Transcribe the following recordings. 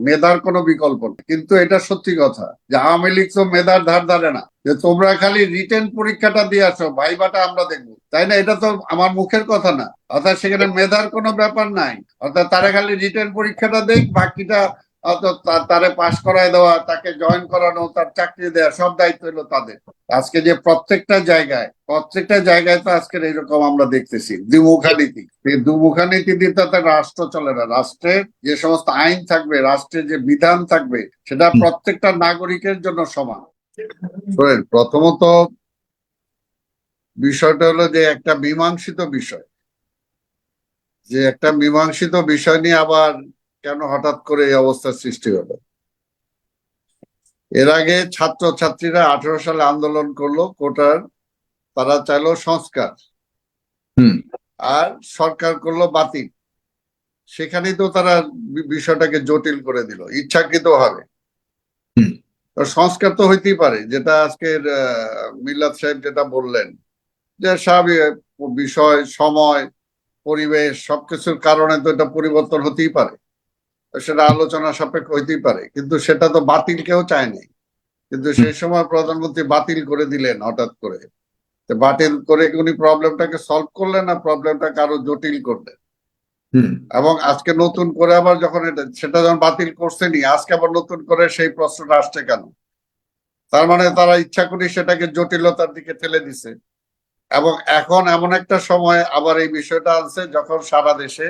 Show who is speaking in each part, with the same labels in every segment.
Speaker 1: মেধার কোন বিকল্প নেই। কিন্তু এটা সত্যি কথা যে আওয়ামী লীগ তো মেধার ধার ধারে না। যে তোমরা খালি রিটেন পরীক্ষাটা দিয়ে আসো, ভাইবাটা আমরা দেখব। তাই না? এটা তো আমার মুখের কথা না। অর্থাৎ সেখানে মেধার কোনো ব্যাপার নাই। অর্থাৎ তারা খালি রিটেন পরীক্ষাটা দেখ, বাকিটা তারে পাশ করায় দেওয়া, তাকে জয়েন করানো, তার চাকরি দেওয়া, সব দায়িত্ব হলো তাদের। আজকে যে প্রত্যেকটা জায়গায় প্রত্যেকটা জায়গায় তো আজকের এইরকম আমরা দেখতেছি। দ্বিমুখানীতি এই দ্বিমুখানীতি দিয়ে তো একটা রাষ্ট্র চলে না। রাষ্ট্রের যে সমস্ত আইন থাকবে, রাষ্ট্রের যে বিধান থাকবে, সেটা প্রত্যেকটা নাগরিকের জন্য সমান। প্রথমত বিষয়টা হলো যে একটা মীমাংসিত বিষয়। যে একটা মীমাংসিত বিষয় নিয়ে আবার কেন হঠাৎ করে এই অবস্থার সৃষ্টি হলো? এর আগে ছাত্র ছাত্রীরা আঠারো সালে আন্দোলন করল কোটার তারা চাইলো সংস্কার।
Speaker 2: হুম।
Speaker 1: আর সরকার করল বাতিল। সেখানেই তো তারা বিষয়টাকে জটিল করে দিল ইচ্ছাকৃত হবে সংস্কার তো হইতেই পারে যেটা আজকের আহ, মিল্লাত সাহেব যেটা বললেন যে স্বাভাবিক বিষয় সময় পরিবেশ সবকিছুর কারণে তো এটা পরিবর্তন হতেই পারে। সেটা আলোচনা সাপেক্ষ হইতেই পারে। কিন্তু সেটা তো বাতিল কেউ চায়নি। কিন্তু সেই সময় প্রধানমন্ত্রী বাতিল করে দিলেন হঠাৎ করে। বাতিল করে উনি প্রবলেমটাকে সলভ করলেন না প্রবলেমটাকে আরও জটিল করলেন? এবং আজকে নতুন করে আবার যখন এটা সেটা যখন বাতিল করছেনি আজকে আবার নতুন করে সেই প্রশ্নটা আসছে কেন? তার মানে তারা ইচ্ছা করে সেটাকে জটিলতার দিকে ঠেলে দিছে। এবং এখন এমন একটা সময় আবার এই বিষয়টা আনছে যখন সারা দেশে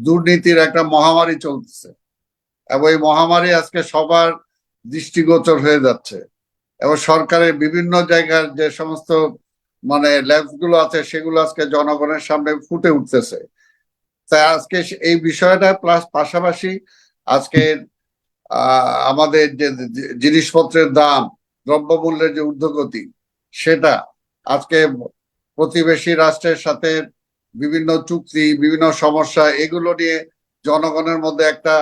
Speaker 1: দুর্নীতির একটা মহামারী চলতেছে। এবং এই মহামারী আজকে সবার দৃষ্টিগোচর হয়ে যাচ্ছে। এবং সরকারের বিভিন্ন জায়গার যে সমস্ত মানে ল্যাবসগুলো আছে, সেগুলো আজকে জনগণের সামনে ফুটে উঠতেছে। তাই আজকে এই বিষয়টা প্লাস পাশাপাশি আজকে আমাদের যে- জিনিসপত্রের দাম, দ্রব্যমূল্যের যে ঊর্ধ্বগতি, সেটা আজকে প্রতিবেশী রাষ্ট্রের সাথে বিভিন্ন চুক্তি, বিভিন্ন সমস্যা, এগুলো নিয়ে জনগণের মধ্যে একটা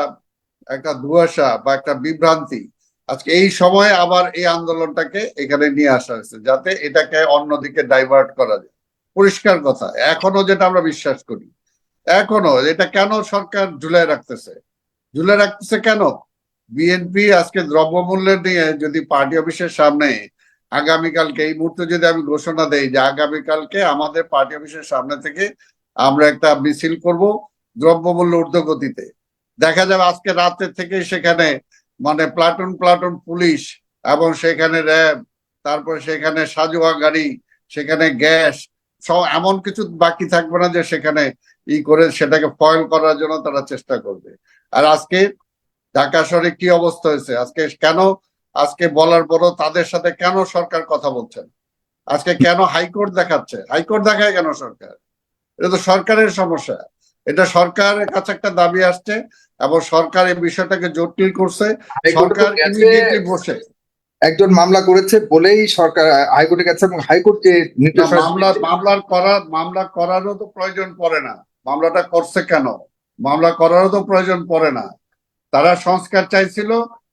Speaker 1: একটা ধুয়াশা বা একটা বিভ্রান্তি। আজকে এই সময়ে আবার এই আন্দোলনটাকে এখানে নিয়ে আসা হয়েছে, যাতে এটাকে অন্যদিকে ডাইভার্ট করা যায়। পরিষ্কার কথা, এখনও যেটা আমরা বিশ্বাস করি, এখনও এটা কেন সরকার ঝুলাই রাখতেছে? ঝুলাই রাখতেছে কেন? বিএনপি আজকে দ্রব্যমূল্যের নিয়ে যদি পার্টি অফিসের সামনে আগামীকালকে, এই মুহূর্তে যদি আমি ঘোষণা দেই যে আগামীকালকে আমাদের পার্টি অফিসের সামনে থেকে আমরা একটা মিছিল করব দ্রব্যমূল্য ঊর্ধ্বগতিতে। দেখা যাবে আজকে রাতের থেকে সেখানে মানে প্লাটুন প্লাটুন পুলিশ এবং সেখানে র্যাব, তারপরে সেখানে সাজোয়া গাড়ি, সেখানে গ্যাস, সব এমন কিছু বাকি থাকবে না যে সেখানে ই করে সেটাকে ফয়েল করার জন্য তারা চেষ্টা করবে। আর আজকে ঢাকা শহরে কি অবস্থা হয়েছে? আজকে কেন আজকে বলার পরও তাদের সাথে কেন সরকার কথা বলছেন? আজকে কেন হাইকোর্ট দেখাচ্ছে? হাইকোর্ট দেখায় কেন সরকার? এটা তো সরকারের সমস্যা। এটা সরকারের কাছে একটা দাবি আসছে এবং সরকার এই বিষয়টাকে জটিল করছে। সরকার ইমিডিয়েটলি বসে।
Speaker 2: একজন মামলা করেছে বলেই সরকার হাইকোর্টে গেছে এবং হাইকোর্ট যে
Speaker 1: মামলা মামলার করার মামলা করারও তো প্রয়োজন পড়ে না। মামলাটা করছে কেন? মামলা করারও তো প্রয়োজন পড়ে না। তারা সংস্কার চাইছিল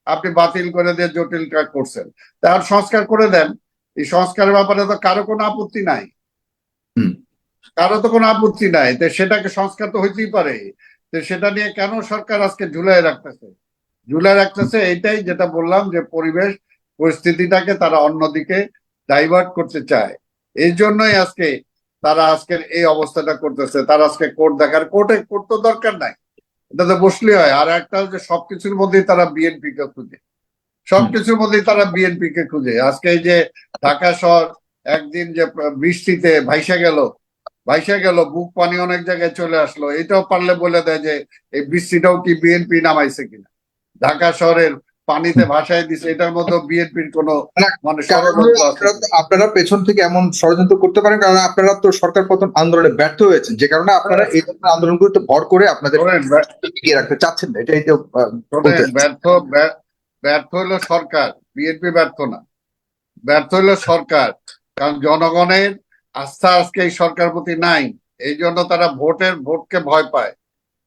Speaker 1: আপনি বাতিল করে দিয়ে জটিলটা করছেন। তার সংস্কার করে দেন। এই সংস্কারের ব্যাপারে তো কারও কোনো আপত্তি নাই। কারও তো কোনো আপত্তি নাই। তো সেটাকে সংস্কার তো হইতেই পারে। তো সেটা নিয়ে কেন সরকার আজকে ঝুলাই রাখতেছে? ঝুলাই রাখতেছে এইটাই যেটা বললাম যে পরিবেশ পরিস্থিতিটাকে তারা অন্যদিকে ডাইভার্ট করতে চায়। এই জন্যই আজকে তারা আজকের এই অবস্থাটা করতেছে। তারা আজকে কোর্ট দেখার কোর্টে কোর্ট তো দরকার নাই। এটা তো বসলে হয়, আর একটা হচ্ছে সবকিছুর মধ্যেই তারা বিএনপি কে খুঁজে। সবকিছুর মধ্যেই তারা বিএনপি কে খুঁজে। আজকে এই যে ঢাকা শহর, একদিন যে বৃষ্টিতে ভাইসা গেল ভাইসা গেল, বুক পানি অনেক জায়গায় চলে আসলো। এটাও পারলে বলে দেয় যে এই বৃষ্টিটাও কি বিএনপি নামাইছে কিনা? ঢাকা শহরের পানিতে ভাসায় দিছে এটার মধ্যে বিএনপির কোনো মানে
Speaker 2: আপনারা পেছন থেকে এমন ষড়যন্ত্র করতে পারেন কারণ আপনারা তো সরকার পতন আন্দোলনে ব্যর্থ হয়েছেন। যে কারণে আপনারা এই ধরনের আন্দোলনগুলোতে ভর করে আপনাদের রাখতে চাচ্ছেন না এটাই তো
Speaker 1: ব্যর্থ ব্যর্থ হলো সরকার বিএনপি ব্যর্থ না। ব্যর্থ হলো সরকার কারণ জনগণের আস্থা আজকে এই সরকার প্রতি নাই এই জন্য তারা ভোটের ভোটকে ভয় পায়।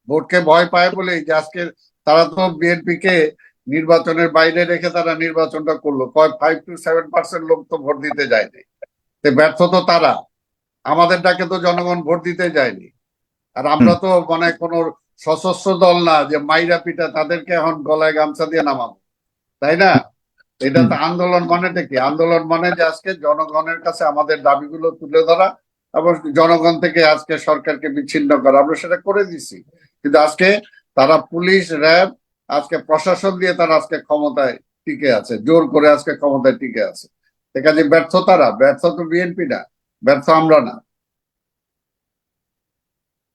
Speaker 1: ভোটকে ভয় পায় বলেই যে আজকে তারা তো বিএনপি কে নির্বাচনের বাইরে রেখে তারা নির্বাচনটা করল। কয় ফাইভ টু সেভেন পার্সেন্ট লোক তো ভোট দিতে যায়নি। ব্যর্থ তো তারা। আমাদের ডাকে তো জনগণ ভোট দিতে যায়নি। আর আমরা তো মানে কোনো সশস্ত্র দল না যে মাইরা পিটা তাদেরকে এখন গলায় গামছা দিয়ে নামাবো। তাই না? এটা তো আন্দোলন মানেটা কি? আন্দোলন মানে যে আজকে জনগণের কাছে আমাদের দাবিগুলো তুলে ধরা এবং জনগণ থেকে আজকে সরকারকে বিচ্ছিন্ন করা। আমরা সেটা করে দিছি। কিন্তু আজকে তারা পুলিশ র্যাব আজকে প্রশাসন দিয়ে তারা আজকে ক্ষমতায় টিকে আছে, জোর করে আজকে ক্ষমতায় টিকে আছে। এখানে ব্যর্থ তারা ব্যর্থ তো বিএনপি না, ব্যর্থ আমরা না।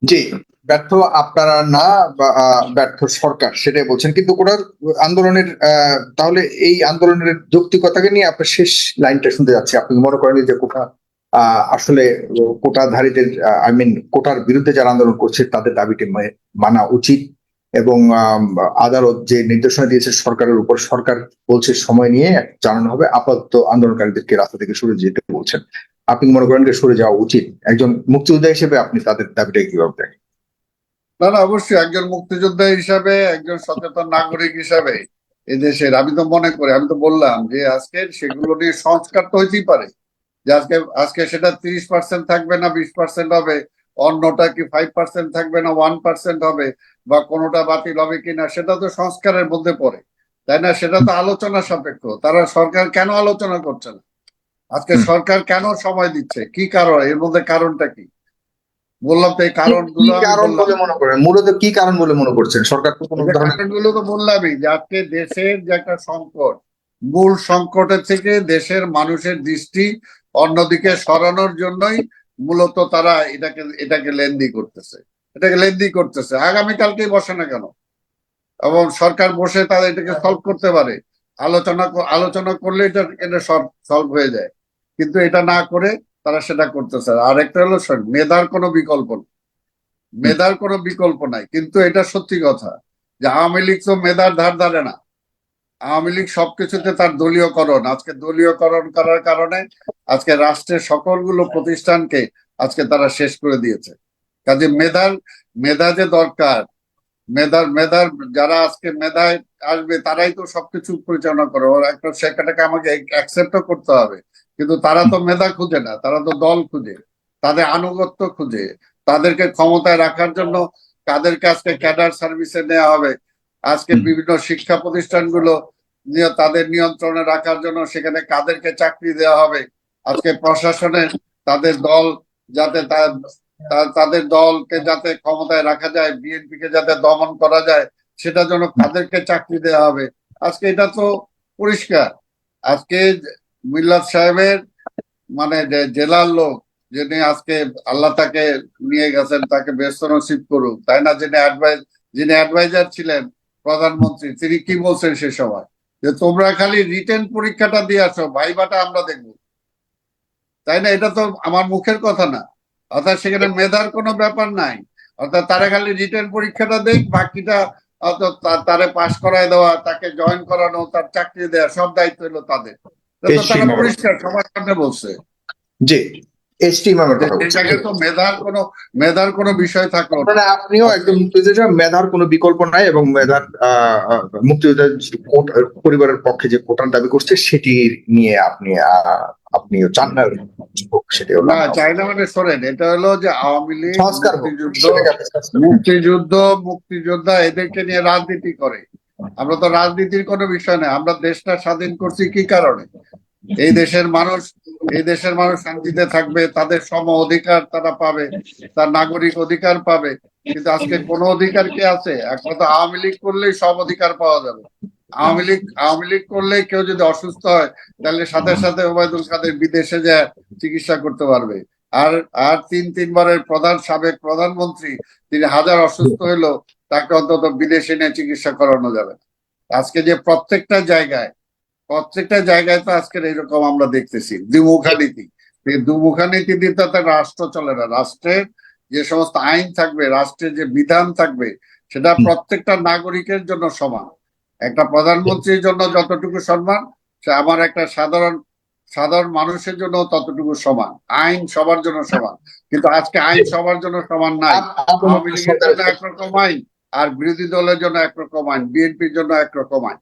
Speaker 2: জি, ব্যর্থ আপনারা না ব্যর্থ সরকার, সেটাই বলছেন। কিন্তু কোটার আন্দোলনের তাহলে এই আন্দোলনের যৌক্তিকতাকে নিয়ে আপনার শেষ লাইনটা শুনতে যাচ্ছি। আপনি মনে করেন যে কোটা আসলে কোটাধারীদের আই মিন কোটার বিরুদ্ধে যারা আন্দোলন করছে, তাদের দাবিটি মানা উচিত? এবং আদালত যে নির্দেশনা দিয়েছে সরকারের উপর, সরকার বলছে সময় নিয়ে জানানো হবে। আপাতত আন্দোলনকারীদেরকে রাস্তা থেকে সরে যেতে বলছেন। আপনি মনে করেন সরে যাওয়া উচিত? একজন মুক্তিযোদ্ধা হিসেবে আপনি তাদের দাবিটা কীভাবে দেখেন?
Speaker 1: না না, অবশ্যই একজন মুক্তিযোদ্ধা হিসাবে, একজন সচেতন নাগরিক হিসাবে এদেশের, আমি তো মনে করি, আমি তো বললাম যে আজকে সেগুলো নিয়ে সংস্কার তো হইতেই পারে। যে আজকে আজকে সেটা তিরিশ পার্সেন্ট থাকবে না, বিশ পার্সেন্ট হবে অন্যটা কি ফাইভ পার্সেন্ট থাকবে না ওয়ান পার্সেন্ট হবে বা কোনোটা বাতিল হবে কিনা সেটা তো সংস্কারের মধ্যে পড়ে তাই না? সেটা তো আলোচনা সাপেক্ষ। তারা সরকার কেন আলোচনা করছে না? আজকে সরকার কেন সময় দিচ্ছে? কি কারণ? এর মধ্যে কারণটা কি? বললাম তো এই কারণগুলো
Speaker 2: কারণ। বলে মনে করেন? মূলত কি কারণ বলে মনে করছেন? সরকার তো কোনো
Speaker 1: কারণগুলো তো বললামই যে আজকে দেশের যে একটা সংকট মূল সংকটের থেকে দেশের মানুষের দৃষ্টি অন্যদিকে সরানোর জন্যই মূলত তারা এটাকে এটাকে লেন্দি করতেছে। এটাকে লেন্দি করতেছে। আগামীকালকেই বসে না কেন? এবং সরকার বসে তারা এটাকে সলভ করতে পারে। আলোচনা আলোচনা করলে এটা এটা সলভ হয়ে যায়? কিন্তু এটা না করে তারা সেটা করতেছে আর একটা হলো মেধার কোনো বিকল্প মেধার কোনো বিকল্প নাই। কিন্তু এটা সত্যি কথা যে আওয়ামী লীগ তো মেধার ধার ধারে না। আওয়ামী লীগ সবকিছুতে তার দলীয়করণ, আজকে দলীয়করণ করার কারণে আজকে রাষ্ট্রের সকলগুলো প্রতিষ্ঠানকে আজকে তারা শেষ করে দিয়েছে। কাজে মেধার, মেধা যে দরকার, মেধার মেধার যারা আজকে মেধায় আসবে, তারাই তো সবকিছু পরিচালনা করে ওর একটা সেটাকে আমাকে অ্যাকসেপ্টও করতে হবে, কিন্তু তারা তো মেধা খুঁজে না, তারা তো দল খুঁজে, তাদের আনুগত্য খুঁজে, তাদেরকে ক্ষমতায় রাখার জন্য তাদেরকে আজকে ক্যাডার সার্ভিসে নেওয়া হবে। আজকে বিভিন্ন শিক্ষা প্রতিষ্ঠানগুলো নিয়ে তাদের নিয়ন্ত্রণে রাখার জন্য সেখানে কাদেরকে চাকরি দেওয়া হবে। আজকে প্রশাসনের তাদের দল যাতে তাদের দলকে যাতে ক্ষমতায় রাখা যায় বিএনপি কে যাতে দমন করা যায় সেটার জন্য কাদেরকে চাকরি দেওয়া হবে। আজকে এটা তো পরিষ্কার। আজকে মিল্লাত সাহেবের মানে যে জেলার লোক যিনি আজকে আল্লাহ তাকে নিয়ে গেছেন তাকে ব্যস্ত নসিব করুক। তাই না? যিনি অ্যাডভাইজ যিনি অ্যাডভাইজার ছিলেন প্রধানমন্ত্রী তিনি কি বলছেন সে সময়? যে তোমরা খালি রিটেন পরীক্ষাটা দিয়ে আসো ভাইবাটা আমরা দেখব। তাই না? এটা তো আমার মুখের কথা না। অর্থাৎ সেখানে মেধার কোনো ব্যাপার নাই। অর্থাৎ তারা খালি রিটেন পরীক্ষাটা দেখ বাকিটা তারে পাশ করায় দেওয়া তাকে জয়েন করানো তার চাকরি দেওয়া সব দায়িত্ব হলো তাদের। তারা পরিষ্কার সবার সামনে বলছে।
Speaker 2: জি।
Speaker 1: মেধার কোনো মেধার কোনো বিষয় থাকল
Speaker 2: মানে আপনিও মুক্তিযোদ্ধা মেধার কোনো বিকল্প নাই এবং মেধার মুক্তিযোদ্ধা পরিবারের পক্ষে যে কোটার দাবি করছে সেটি নিয়ে আপনি আপনিও চান না। হোক, সেটি হলো
Speaker 1: না চাইনা মানে শোনেন এটা হলো যে আওয়ামী লীগ। মুক্তিযুদ্ধ মুক্তিযোদ্ধা এদেরকে নিয়ে রাজনীতি করে। আমরা তো রাজনীতির কোনো বিষয় নেই আমরা দেশটা স্বাধীন করছি কি কারণে? এই দেশের মানুষ এই দেশের মানুষ শান্তিতে থাকবে, তাদের সম অধিকার তারা পাবে, তার নাগরিক অধিকার পাবে। কিন্তু আজকে কোনো অধিকার কি আছে? একমাত্র আওয়ামী লীগ করলেই সব অধিকার পাওয়া যাবে। আওয়ামী লীগ আওয়ামী লীগ করলেই কেউ যদি অসুস্থ হয়, তাহলে সাথে সাথে ওবায়দুল কাদের বিদেশে যায়, চিকিৎসা করতে পারবে। আর আর তিন, তিনবারের প্রধান সাবেক প্রধানমন্ত্রী, তিনি হাজার অসুস্থ হইল, তাকে অন্তত বিদেশে নিয়ে চিকিৎসা করানো যাবে আজকে যে প্রত্যেকটা জায়গায় প্রত্যেকটা জায়গায় তো আজকের এরকম আমরা দেখতেছি। দ্বিমুখানীতি দুমুখানীতি দিয়ে তো রাষ্ট্র চলে না। রাষ্ট্রের যে সমস্ত আইন থাকবে রাষ্ট্রের যে বিধান থাকবে সেটা প্রত্যেকটা নাগরিকের জন্য সমান। একটা প্রধানমন্ত্রীর জন্য যতটুকু সম্মান সে আমার একটা সাধারণ সাধারণ মানুষের জন্য ততটুকু সমান। আইন সবার জন্য সমান। কিন্তু আজকে আইন সবার জন্য সমান নাই। আওয়ামী লীগের জন্য একরকম আইন আর বিরোধী দলের জন্য একরকম আইন বিএনপির জন্য একরকম আইন।